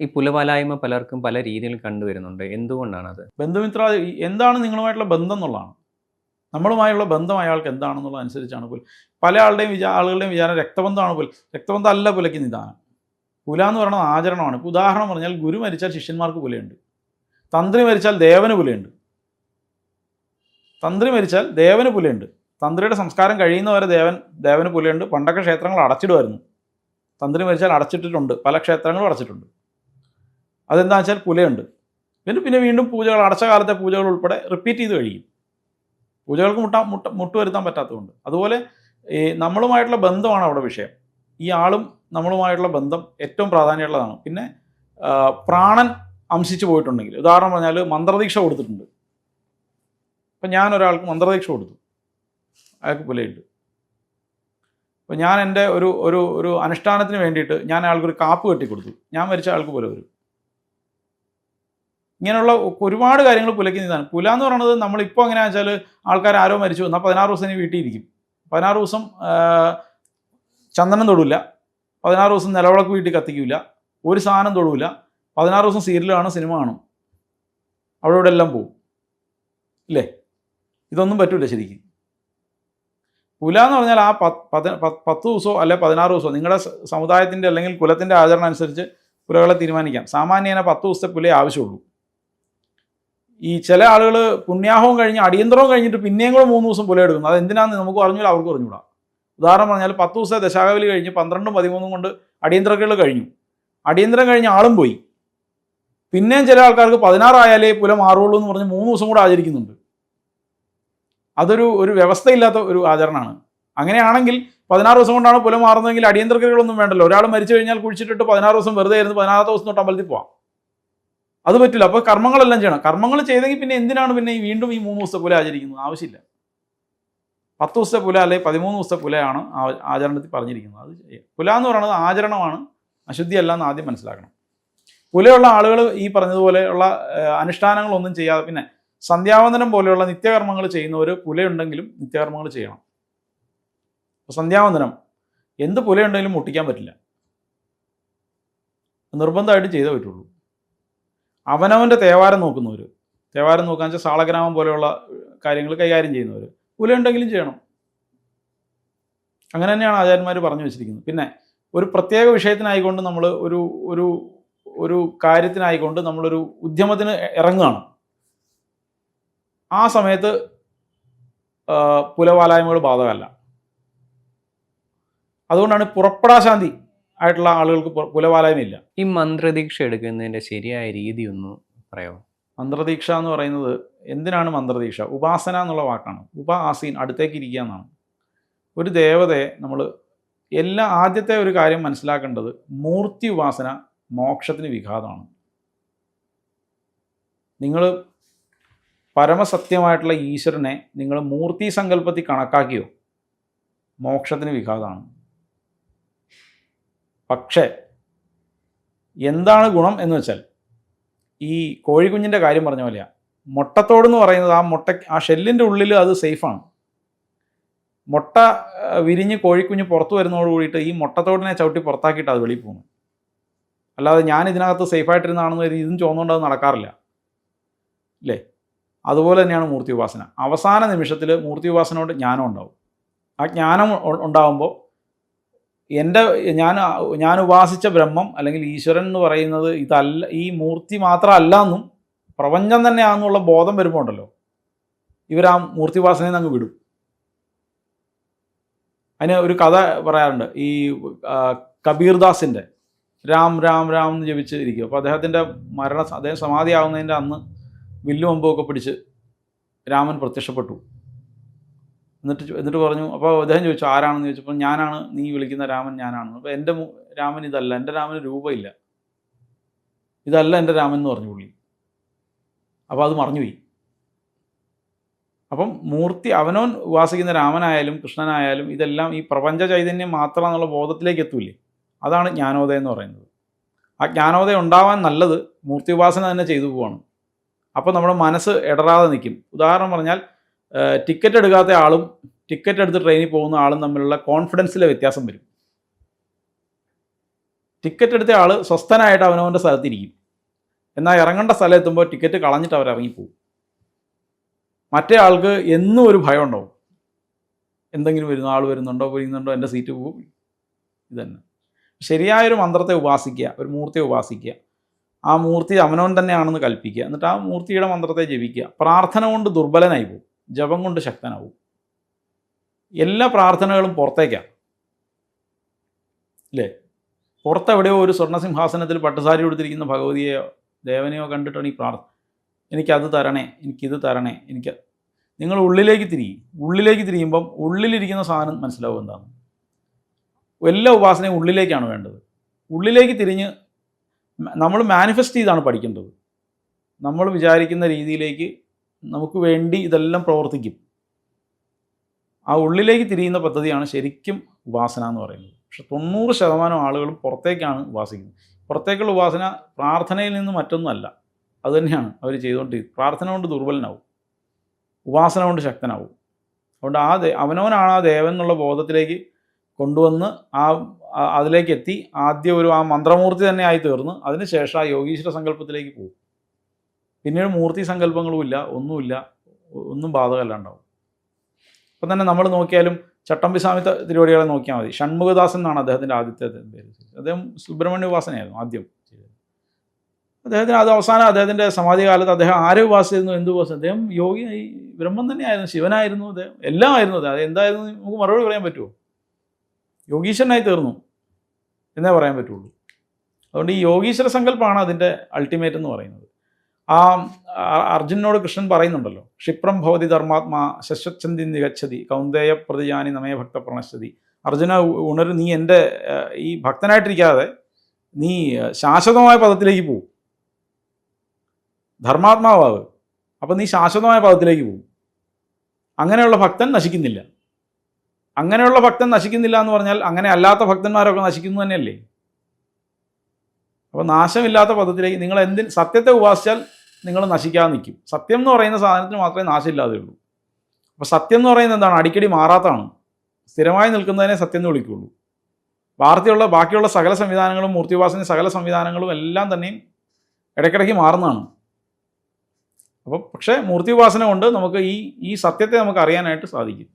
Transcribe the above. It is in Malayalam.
ഈ പുലവാലായ്മ പലർക്കും പല രീതിയിൽ കണ്ടുവരുന്നുണ്ട്. എന്തുകൊണ്ടാണത്? ബന്ധുമിത്ര ഈ- എന്താണ് നിങ്ങളുമായിട്ടുള്ള ബന്ധം എന്നുള്ളതാണ്. നമ്മളുമായുള്ള ബന്ധം അയാൾക്ക് എന്താണെന്നുള്ളത് അനുസരിച്ചാണ് പുൽ. പല ആളുടെയും വിചാ ആളുകളുടെയും വിചാരം രക്തബന്ധമാണ് പുൽ. രക്തബന്ധം അല്ല പുലയ്ക്ക് നിദാനം പുല എന്ന് പറയുന്നത് ആചരണമാണ്. ഇപ്പോൾ ഉദാഹരണം പറഞ്ഞാൽ ഗുരു മരിച്ചാൽ ശിഷ്യന്മാർക്ക് പുലയുണ്ട്. തന്ത്രി മരിച്ചാൽ ദേവന് പുലയുണ്ട്. തന്ത്രി മരിച്ചാൽ ദേവന് പുലയുണ്ട്. തന്ത്രിയുടെ സംസ്കാരം കഴിയുന്നവരെ ദേവൻ ദേവന് പുലയുണ്ട്. പണ്ടൊക്കെ ക്ഷേത്രങ്ങൾ അടച്ചിടുമായിരുന്നു. തന്ത്രി മരിച്ചാൽ അടച്ചിട്ടിട്ടുണ്ട്. പല ക്ഷേത്രങ്ങളും അടച്ചിട്ടുണ്ട്. അതെന്താ വെച്ചാൽ പുലയുണ്ട്. പിന്നെ പിന്നെ വീണ്ടും പൂജകൾ അടച്ച കാലത്തെ പൂജകൾ ഉൾപ്പെടെ റിപ്പീറ്റ് ചെയ്ത് കഴിയും. പൂജകൾക്ക് മുട്ട മുട്ട മുട്ട് വരുത്താൻ പറ്റാത്തതുകൊണ്ട്. അതുപോലെ ഈ നമ്മളുമായിട്ടുള്ള ബന്ധമാണ് അവിടെ വിഷയം. ഈ ആളും നമ്മളുമായിട്ടുള്ള ബന്ധം ഏറ്റവും പ്രാധാന്യമുള്ളതാണ്. പിന്നെ പ്രാണൻ അംശിച്ചു പോയിട്ടുണ്ടെങ്കിൽ. ഉദാഹരണം പറഞ്ഞാൽ മന്ത്രദീക്ഷ കൊടുത്തിട്ടുണ്ട്. ഇപ്പം ഞാൻ ഒരാൾക്ക് മന്ത്രദീക്ഷ കൊടുത്തു. അയാൾക്ക് പുലയുണ്ട്. അപ്പം ഞാൻ എന്റെ ഒരു ഒരു ഒരു അനുഷ്ഠാനത്തിന് വേണ്ടിയിട്ട് ഞാൻ അയാൾക്കൊരു കാപ്പ് കെട്ടി കൊടുത്തു ഞാൻ മരിച്ച ആൾക്ക് പുല വരും. ഇങ്ങനെയുള്ള ഒരുപാട് കാര്യങ്ങൾ പുലയ്ക്ക് നീതാണ് പുല എന്ന് പറയുന്നത് നമ്മളിപ്പോൾ എങ്ങനെയാ വെച്ചാൽ ആൾക്കാർ ആരോ മരിച്ചു എന്നാൽ പതിനാറ് ദിവസം ഇനി വീട്ടിൽ ഇരിക്കും പതിനാറ് ദിവസം ചന്ദനം തൊടില്ല പതിനാറ് ദിവസം നിലവിളക്ക് വീട്ടിൽ കത്തിക്കില്ല ഒരു സാധനം തൊടില്ല പതിനാറ് ദിവസം സീരിയൽ കാണും സിനിമ കാണും. അവിടെ ഇവിടെ എല്ലാം പോവും. ഇല്ലേ? ഇതൊന്നും പറ്റൂല ശരിക്കും. പുല എന്ന് പറഞ്ഞാൽ ആ പത്ത് പത്ത് ദിവസമോ അല്ലെ പതിനാറ് ദിവസമോ നിങ്ങളുടെ സമുദായത്തിന്റെ അല്ലെങ്കിൽ കുലത്തിന്റെ ആചരണം അനുസരിച്ച് പുലകളെ തീരുമാനിക്കാം. സാമാന്യേന പത്ത് ദിവസത്തെ പുലേ ആവശ്യമുള്ളൂ. ഈ ചില ആളുകൾ പുണ്യാഹവും കഴിഞ്ഞ് അടിയന്തരവും കഴിഞ്ഞിട്ട് പിന്നെയും കൂടെ മൂന്ന് ദിവസം പുല എടുക്കുന്നു അത് എന്തിനാന്ന് നമുക്ക് പറഞ്ഞു അവർക്ക് അറിഞ്ഞൂടാ. ഉദാഹരണം പറഞ്ഞാൽ പത്ത് ദിവസത്തെ ദശാകവലി കഴിഞ്ഞ് പന്ത്രണ്ടും പതിമൂന്നും കൊണ്ട് അടിയന്തരകൾ കഴിഞ്ഞു. അടിയന്തരം കഴിഞ്ഞ ആളും പോയി. പിന്നെയും ചില ആൾക്കാർക്ക് പതിനാറായാലേ പുല മാറുള്ളൂ എന്ന് പറഞ്ഞ് മൂന്ന് ദിവസം കൂടെ ആചരിക്കുന്നുണ്ട്. അതൊരു ഒരു വ്യവസ്ഥയില്ലാത്ത ഒരു ആചരണമാണ്. അങ്ങനെയാണെങ്കിൽ പതിനാറ് ദിവസം കൊണ്ടാണ് പുല മാറുന്നതെങ്കിൽ അടിയന്തരകളൊന്നും വേണ്ടല്ലോ. ഒരാൾ മരിച്ചു കഴിഞ്ഞാൽ കുഴിച്ചിട്ടിട്ട് പതിനാറ് ദിവസം വെറുതെ ആയിരുന്നു പതിനാറാം ദിവസം തൊട്ട് അമ്പലത്തിൽ പോവാം. അത് പറ്റില്ല. അപ്പോൾ കർമ്മങ്ങളെല്ലാം ചെയ്യണം. കർമ്മങ്ങൾ ചെയ്തെങ്കിൽ പിന്നെ എന്തിനാണ് പിന്നെ ഈ വീണ്ടും ഈ മൂന്ന് ദിവസത്തെ പുല ആചരിക്കുന്നത്? ആവശ്യമില്ല. പത്ത് ദിവസത്തെ പുല അല്ലെങ്കിൽ പതിമൂന്ന് ദിവസത്തെ പുലയാണ് ആചരണത്തിൽ പറഞ്ഞിരിക്കുന്നത്. അത്. പുല എന്ന് പറയുന്നത് ആചരണമാണ്. അശുദ്ധിയല്ല എന്ന് ആദ്യം മനസ്സിലാക്കണം. പുലയുള്ള ആളുകൾ ഈ പറഞ്ഞതുപോലെയുള്ള അനുഷ്ഠാനങ്ങളൊന്നും ചെയ്യാതെ പിന്നെ സന്ധ്യാവന്തനം പോലെയുള്ള നിത്യകർമ്മങ്ങൾ ചെയ്യുന്നവർ പുലയുണ്ടെങ്കിലും നിത്യകർമ്മങ്ങൾ ചെയ്യണം. സന്ധ്യാവന്തനം. എന്ത് പുലയുണ്ടെങ്കിലും മുട്ടിക്കാൻ പറ്റില്ല. നിർബന്ധമായിട്ട് ചെയ്തേ പറ്റുള്ളൂ. അവനവന്റെ തേവാരം നോക്കുന്നവർ തേവാരം നോക്കുക വെച്ചാൽ സാളഗ്രാമം പോലെയുള്ള കാര്യങ്ങൾ കൈകാര്യം ചെയ്യുന്നവർ പുലയുണ്ടെങ്കിലും ചെയ്യണം. അങ്ങനെ തന്നെയാണ് ആചാര്യന്മാർ പറഞ്ഞു വെച്ചിരിക്കുന്നത്. പിന്നെ ഒരു പ്രത്യേക വിഷയത്തിനായിക്കൊണ്ട് നമ്മൾ ഒരു ഒരു ഒരു കാര്യത്തിനായിക്കൊണ്ട് നമ്മളൊരു ഉദ്യമത്തിന് ഇറങ്ങുകയാണ്. ആ സമയത്ത് പുലവാലായ്മകൾ ബാധകമല്ല. അതുകൊണ്ടാണ് പുറപ്പെടാശാന്തി ആയിട്ടുള്ള ആളുകൾക്ക് പുലവാലായ്മയില്ല ഈ മന്ത്രദീക്ഷ എടുക്കുന്നതിന്റെ ശരിയായ രീതി ഒന്ന് പറയാമോ മന്ത്രദീക്ഷ എന്ന് പറയുന്നത് എന്തിനാണ് മന്ത്രദീക്ഷ? ഉപാസന എന്നുള്ള വാക്കാണ്. ഉപ ആസീൻ അടുത്തേക്ക് ഇരിക്കുക എന്നാണ്. ഒരു ദേവതയെ നമ്മൾ എല്ലാ ആദ്യത്തെ ഒരു കാര്യം മനസ്സിലാക്കേണ്ടത് മൂർത്തി ഉപാസന മോക്ഷത്തിന് വിഘാതമാണ്. നിങ്ങൾ പരമസത്യമായിട്ടുള്ള ഈശ്വരനെ നിങ്ങൾ മൂർത്തി സങ്കല്പത്തിൽ കണക്കാക്കിയോ? മോക്ഷത്തിന് വിഘാതമാണ്. പക്ഷേ എന്താണ് ഗുണം എന്ന് വെച്ചാൽ ഈ കോഴിക്കുഞ്ഞിന്റെ കാര്യം പറഞ്ഞ പോലെയാ. മുട്ടത്തോട് എന്ന് പറയുന്നത് ആ മുട്ട ആ ഷെല്ലിന്റെ ഉള്ളിൽ അത് സേഫാണ്. മുട്ട വിരിഞ്ഞ് കോഴിക്കുഞ്ഞ് പുറത്തു വരുന്നതോട് കൂടിയിട്ട് ഈ മുട്ടത്തോടിനെ ചവിട്ടി പുറത്താക്കിയിട്ട് അത് വെളിയിൽ പോകുന്നു അല്ലാതെ ഞാൻ ഇതിനകത്ത് സേഫായിട്ടിരുന്നാണെന്ന് കരുതി ഇതും ചോന്നുകൊണ്ട് അത് നടക്കാറില്ല. അല്ലേ? അതുപോലെ തന്നെയാണ് മൂർത്തി ഉപാസന. അവസാന നിമിഷത്തിൽ മൂർത്തി ഉപാസനോട് ജ്ഞാനം ഉണ്ടാവും ആ ജ്ഞാനം ഉണ്ടാകുമ്പോൾ എന്റെ ഞാൻ ഞാൻ ഉപാസിച്ച ബ്രഹ്മം അല്ലെങ്കിൽ ഈശ്വരൻ എന്ന് പറയുന്നത് ഇതല്ല ഈ മൂർത്തി മാത്രമല്ല എന്നും പ്രപഞ്ചം തന്നെയാണെന്നുള്ള ബോധം വരുമ്പോൾ ഉണ്ടല്ലോ ഇവർ ആ മൂർത്തി ഉപാസനയിൽ നിന്ന് അങ്ങ് വിടും. അതിന് ഒരു കഥ പറയാറുണ്ട്. ഈ കബീർദാസിന്റെ രാം രാം രാം എന്ന് ജപിച്ച് ഇരിക്കും. അപ്പോൾ അദ്ദേഹത്തിന്റെ മരണ അദ്ദേഹം സമാധിയാവുന്നതിന്റെ അന്ന് വില്ലുമമ്പൊക്കെ പിടിച്ച് രാമൻ പ്രത്യക്ഷപ്പെട്ടു. എന്നിട്ട് എന്നിട്ട് പറഞ്ഞു അപ്പോൾ അദ്ദേഹം ചോദിച്ചു ആരാണെന്ന്? ചോദിച്ചപ്പോൾ ഞാനാണ്. നീ വിളിക്കുന്ന രാമൻ ഞാനാണ്. അപ്പോൾ എന്റെ രാമൻ ഇതല്ല. എന്റെ രാമന് രൂപയില്ല. ഇതല്ല എന്റെ രാമൻ എന്ന് പറഞ്ഞു പുള്ളി. അപ്പോൾ അത് മറഞ്ഞുപോയി. അപ്പം മൂർത്തി അവനോൻ ഉപാസിക്കുന്ന രാമനായാലും കൃഷ്ണനായാലും ഇതെല്ലാം ഈ പ്രപഞ്ച ചൈതന്യം മാത്രം എന്നുള്ള ബോധത്തിലേക്ക് എത്തൂലേ? അതാണ് ജ്ഞാനോദയം എന്ന് പറയുന്നത്. ആ ജ്ഞാനോദയം ഉണ്ടാവാൻ നല്ലത് മൂർത്തി ഉപാസന തന്നെ ചെയ്തു പോവാണ്. അപ്പോൾ നമ്മുടെ മനസ്സ് ഇടറാതെ നിൽക്കും. ഉദാഹരണം പറഞ്ഞാൽ ടിക്കറ്റ് എടുക്കാത്ത ആളും ടിക്കറ്റ് എടുത്ത് ട്രെയിനിൽ പോകുന്ന ആളും തമ്മിലുള്ള കോൺഫിഡൻസിലെ വ്യത്യാസം വരും. ടിക്കറ്റ് എടുത്ത ആൾ സ്വസ്ഥനായിട്ട് അവനവന്റെ സ്ഥലത്തിരിക്കും. എന്നാൽ ഇറങ്ങേണ്ട സ്ഥലം എത്തുമ്പോൾ ടിക്കറ്റ് കളഞ്ഞിട്ട് അവർ ഇറങ്ങിപ്പോവും. മറ്റേ ആൾക്ക് എന്നും ഒരു ഭയം ഉണ്ടാവും. എന്തെങ്കിലും വരുന്നു ആൾ വരുന്നുണ്ടോ വരുന്നുണ്ടോ എന്റെ സീറ്റ് പോകും. ഇതന്നെ. ശരിയായൊരു മന്ത്രത്തെ ഉപാസിക്കുക ഒരു മൂർത്തിയെ ഉപാസിക്കുക. ആ മൂർത്തി അവനവൻ തന്നെയാണെന്ന് കൽപ്പിക്കുക. എന്നിട്ട് ആ മൂർത്തിയുടെ മന്ത്രത്തെ ജപിക്കുക. പ്രാർത്ഥന കൊണ്ട് ദുർബലനായി പോകും. ജപം കൊണ്ട് ശക്തനാവും. എല്ലാ പ്രാർത്ഥനകളും പുറത്തേക്കാണ് അല്ലേ പുറത്തെവിടെയോ ഒരു സ്വർണസിംഹാസനത്തിൽ പട്ടുസാരി കൊടുത്തിരിക്കുന്ന ഭഗവതിയെയോ ദേവനെയോ കണ്ടിട്ടാണ് ഈ പ്രാർത്ഥന എനിക്കത് തരണേ എനിക്കിത് തരണേ എനിക്ക് നിങ്ങൾ ഉള്ളിലേക്ക് തിരിയും. ഉള്ളിലേക്ക് തിരിയുമ്പം ഉള്ളിലിരിക്കുന്ന സാധനം മനസ്സിലാവും എന്താണ്. എല്ലാ ഉപാസനയും ഉള്ളിലേക്കാണ് വേണ്ടത്. ഉള്ളിലേക്ക് തിരിഞ്ഞ് നമ്മൾ മാനിഫെസ്റ്റ് ചെയ്താണ് പഠിക്കേണ്ടത്. നമ്മൾ വിചാരിക്കുന്ന രീതിയിലേക്ക് നമുക്ക് വേണ്ടി ഇതെല്ലാം പ്രവർത്തിക്കും. ആ ഉള്ളിലേക്ക് തിരിയുന്ന പദ്ധതിയാണ് ശരിക്കും ഉപാസന എന്ന് പറയുന്നത്. പക്ഷെ തൊണ്ണൂറ് ശതമാനം ആളുകളും പുറത്തേക്കാണ് ഉപാസിക്കുന്നത്. പുറത്തേക്കുള്ള ഉപാസന പ്രാർത്ഥനയിൽ നിന്ന് മറ്റൊന്നുമല്ല. അതുതന്നെയാണ് അവർ ചെയ്തുകൊണ്ടിരിക്കുന്നത്. പ്രാർത്ഥന കൊണ്ട് ദുർബലനാവും. ഉപാസന കൊണ്ട് ശക്തനാവും. അതുകൊണ്ട് ആ അവനവനാണ് ആ ദേവൻ എന്നുള്ള ബോധത്തിലേക്ക് കൊണ്ടുവന്ന് ആ- അതിലേക്ക് എത്തി ആദ്യം ഒരു ആ മന്ത്രമൂർത്തി തന്നെ ആയി തീർന്ന് അതിനുശേഷം ആ യോഗീശ്വര സങ്കല്പത്തിലേക്ക് പോകും. പിന്നീട് മൂർത്തി സങ്കല്പങ്ങളുമില്ല ഒന്നുമില്ല ഒന്നും ബാധകമല്ല ഉണ്ടാവും. അപ്പം തന്നെ നമ്മൾ നോക്കിയാലും ചട്ടമ്പി സ്വാമി തിരുവടികളെ നോക്കിയാൽ മതി. ഷൺമുഖദാസൻ എന്നാണ് അദ്ദേഹത്തിന്റെ ആദ്യത്തെ പേര് അദ്ദേഹം സുബ്രഹ്മണ്യ ഉപാസനയായിരുന്നു ആദ്യം അദ്ദേഹത്തിന് അത് അവസാനം അദ്ദേഹത്തിന്റെ സമാധി കാലത്ത് അദ്ദേഹം ആരെ ഉപാസിച്ചിരുന്നു എന്ത് ഉപാസം അദ്ദേഹം യോഗി ബ്രഹ്മം തന്നെയായിരുന്നു ശിവനായിരുന്നു അദ്ദേഹം എല്ലാം ആയിരുന്നു അദ്ദേഹം. എന്തായിരുന്നു നമുക്ക് മറുപടി പറയാൻ പറ്റുമോ? യോഗീശ്വരനായി തീർന്നു എന്നേ പറയാൻ പറ്റുള്ളൂ. അതുകൊണ്ട് ഈ യോഗീശ്വര സങ്കല്പമാണ് അതിന്റെ അൾട്ടിമേറ്റ് എന്ന് പറയുന്നത്. ആ അർജുനോട് കൃഷ്ണൻ പറയുന്നുണ്ടല്ലോ. ക്ഷിപ്രം ഭവതി ധർമാത്മാ ശശ്വച്ഛന്തി നികച്ചതി കൗന്ദേയ പ്രതിജാനി നമേ ഭക്ത പ്രണശ്യതി. അർജുന ഉണർ നീ എന്റെ ഈ ഭക്തനായിട്ടിരിക്കാതെ നീ ശാശ്വതമായ പദത്തിലേക്ക് പോകും ധർമാത്മാവാവ് അപ്പം നീ ശാശ്വതമായ പദത്തിലേക്ക് പോകും അങ്ങനെയുള്ള ഭക്തൻ നശിക്കുന്നില്ല. അങ്ങനെയുള്ള ഭക്തൻ നശിക്കുന്നില്ല എന്ന് പറഞ്ഞാൽ അങ്ങനെ അല്ലാത്ത ഭക്തന്മാരൊക്കെ നശിക്കുന്നു തന്നെയല്ലേ? അപ്പോൾ നാശമില്ലാത്ത പദത്തിലേക്ക് നിങ്ങൾ എന്തിന് സത്യത്തെ ഉപാസിച്ചാൽ നിങ്ങൾ നശിക്കാൻ നിൽക്കും സത്യം എന്ന് പറയുന്ന സാധനത്തിന് മാത്രമേ നാശമില്ലാതെ ഉള്ളൂ. അപ്പോൾ സത്യം എന്ന് പറയുന്നത് എന്താണ്? അടിക്കടി മാറാത്തതാണ്. സ്ഥിരമായി നിൽക്കുന്നതിനെ സത്യം എന്ന് വിളിക്കുകയുള്ളൂ വാർത്തയുള്ള ബാക്കിയുള്ള സകല സംവിധാനങ്ങളും മൂർത്തിവാസന സകല സംവിധാനങ്ങളും എല്ലാം തന്നെയും ഇടയ്ക്കിടയ്ക്ക് മാറുന്നതാണ്. അപ്പോൾ പക്ഷേ മൂർത്തിവാസന കൊണ്ട് നമുക്ക് ഈ ഈ സത്യത്തെ നമുക്ക് അറിയാനായിട്ട് സാധിക്കും.